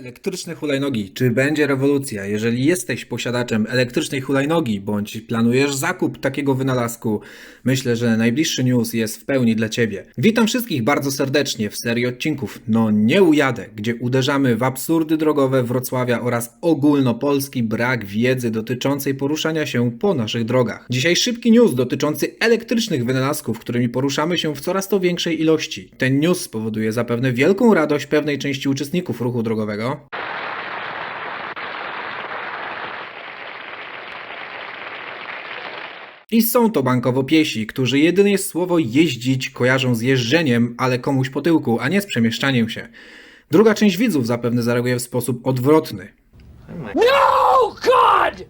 Elek elektryczne hulajnogi. Czy będzie rewolucja? Jeżeli jesteś posiadaczem elektrycznej hulajnogi, bądź planujesz zakup takiego wynalazku, myślę, że najbliższy news jest w pełni dla Ciebie. Witam wszystkich bardzo serdecznie w serii odcinków No nie ujadę, gdzie uderzamy w absurdy drogowe Wrocławia oraz ogólnopolski brak wiedzy dotyczącej poruszania się po naszych drogach. Dzisiaj szybki news dotyczący elektrycznych wynalazków, którymi poruszamy się w coraz to większej ilości. Ten news spowoduje zapewne wielką radość pewnej części uczestników ruchu drogowego. I są to bankowo piesi, którzy jedynie słowo jeździć kojarzą z jeżdżeniem, ale komuś po tyłku, a nie z przemieszczaniem się. Druga część widzów zapewne zareaguje w sposób odwrotny. No, God!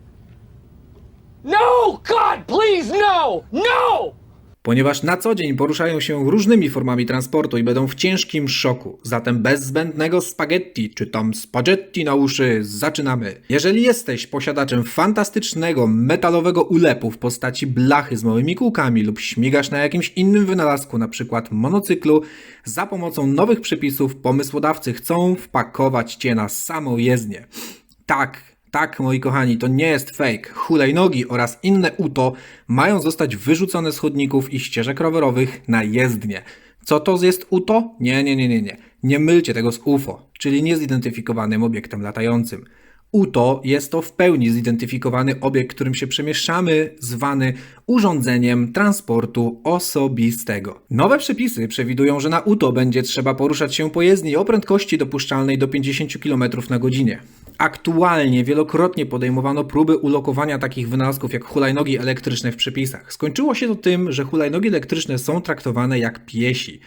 No, God, please, no! No! Ponieważ na co dzień poruszają się różnymi formami transportu i będą w ciężkim szoku. Zatem bez zbędnego spaghetti, czy tam spaghetti na uszy, zaczynamy. Jeżeli jesteś posiadaczem fantastycznego metalowego ulepu w postaci blachy z małymi kółkami lub śmigasz na jakimś innym wynalazku, na przykład monocyklu, za pomocą nowych przepisów pomysłodawcy chcą wpakować Cię na samą jezdnię. Tak, tak, moi kochani, to nie jest fake. Hulajnogi oraz inne UTO mają zostać wyrzucone z chodników i ścieżek rowerowych na jezdnię. Co to jest UTO? Nie, nie, nie, nie, nie. Nie mylcie tego z UFO, czyli niezidentyfikowanym obiektem latającym. UTO jest to w pełni zidentyfikowany obiekt, którym się przemieszczamy, zwany urządzeniem transportu osobistego. Nowe przepisy przewidują, że na UTO będzie trzeba poruszać się po jezdni o prędkości dopuszczalnej do 50 km na godzinę. Aktualnie wielokrotnie podejmowano próby ulokowania takich wynalazków jak hulajnogi elektryczne w przepisach. Skończyło się to tym, że hulajnogi elektryczne są traktowane jak piesi.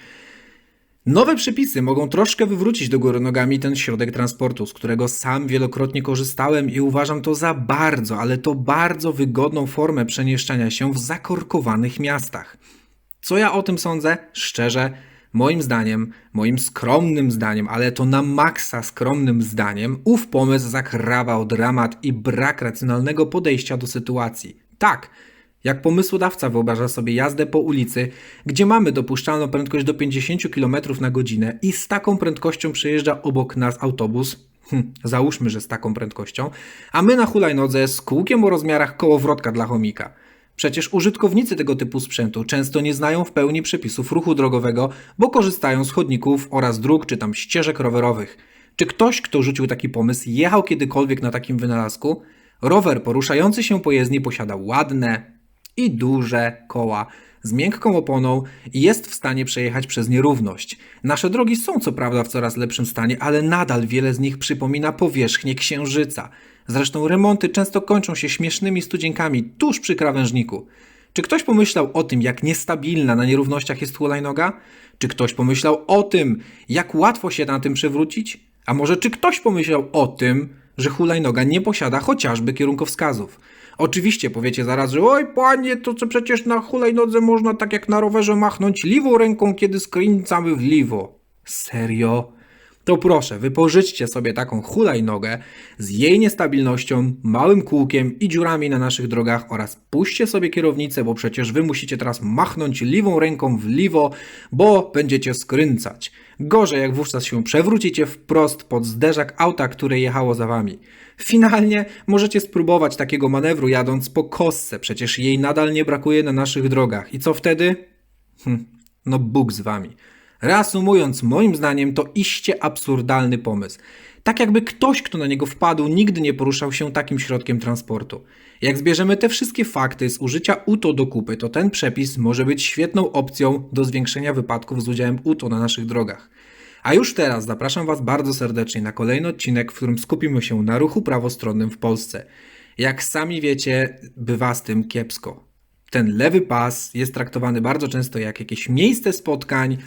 Nowe przepisy mogą troszkę wywrócić do góry nogami ten środek transportu, z którego sam wielokrotnie korzystałem i uważam to za bardzo, ale to bardzo wygodną formę przemieszczania się w zakorkowanych miastach. Co ja o tym sądzę? Szczerze, moim zdaniem, moim skromnym zdaniem, ale to na maksa skromnym zdaniem, ów pomysł zakrawał dramat i brak racjonalnego podejścia do sytuacji. Tak, jak pomysłodawca wyobraża sobie jazdę po ulicy, gdzie mamy dopuszczalną prędkość do 50 km na godzinę i z taką prędkością przejeżdża obok nas autobus, hm, załóżmy, że z taką prędkością, a my na hulajnodze z kółkiem o rozmiarach kołowrotka dla chomika. Przecież użytkownicy tego typu sprzętu często nie znają w pełni przepisów ruchu drogowego, bo korzystają z chodników oraz dróg czy tam ścieżek rowerowych. Czy ktoś, kto rzucił taki pomysł, jechał kiedykolwiek na takim wynalazku? Rower poruszający się po jezdni posiada ładne, i duże koła z miękką oponą i jest w stanie przejechać przez nierówność. Nasze drogi są co prawda w coraz lepszym stanie, ale nadal wiele z nich przypomina powierzchnię księżyca. Zresztą remonty często kończą się śmiesznymi studzienkami tuż przy krawężniku. Czy ktoś pomyślał o tym, jak niestabilna na nierównościach jest hulajnoga? Czy ktoś pomyślał o tym, jak łatwo się na tym przewrócić? A może czy ktoś pomyślał o tym, że hulajnoga nie posiada chociażby kierunkowskazów? Oczywiście powiecie zaraz, że oj panie, to co przecież na hulajnodze można tak jak na rowerze machnąć liwą ręką, kiedy skręcamy w liwo. Serio? To proszę, wypożyczcie sobie taką hulajnogę z jej niestabilnością, małym kółkiem i dziurami na naszych drogach oraz puśćcie sobie kierownicę, bo przecież wy musicie teraz machnąć liwą ręką w liwo, bo będziecie skręcać. Gorzej jak wówczas się przewrócicie wprost pod zderzak auta, które jechało za wami. Finalnie możecie spróbować takiego manewru jadąc po kostce, przecież jej nadal nie brakuje na naszych drogach. I co wtedy? Hm, no Bóg z wami. Reasumując, moim zdaniem to iście absurdalny pomysł. Tak jakby ktoś, kto na niego wpadł, nigdy nie poruszał się takim środkiem transportu. Jak zbierzemy te wszystkie fakty z użycia UTO do kupy, to ten przepis może być świetną opcją do zwiększenia wypadków z udziałem UTO na naszych drogach. A już teraz zapraszam Was bardzo serdecznie na kolejny odcinek, w którym skupimy się na ruchu prawostronnym w Polsce. Jak sami wiecie, bywa z tym kiepsko. Ten lewy pas jest traktowany bardzo często jak jakieś miejsce spotkań,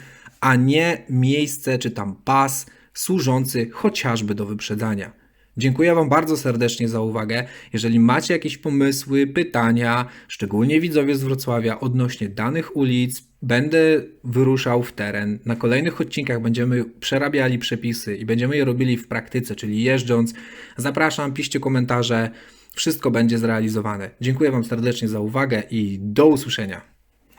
a nie miejsce czy tam pas służący chociażby do wyprzedzania. Dziękuję Wam bardzo serdecznie za uwagę. Jeżeli macie jakieś pomysły, pytania, szczególnie widzowie z Wrocławia odnośnie danych ulic, będę wyruszał w teren. Na kolejnych odcinkach będziemy przerabiali przepisy i będziemy je robili w praktyce, czyli jeżdżąc. Zapraszam, piszcie komentarze. Wszystko będzie zrealizowane. Dziękuję Wam serdecznie za uwagę i do usłyszenia.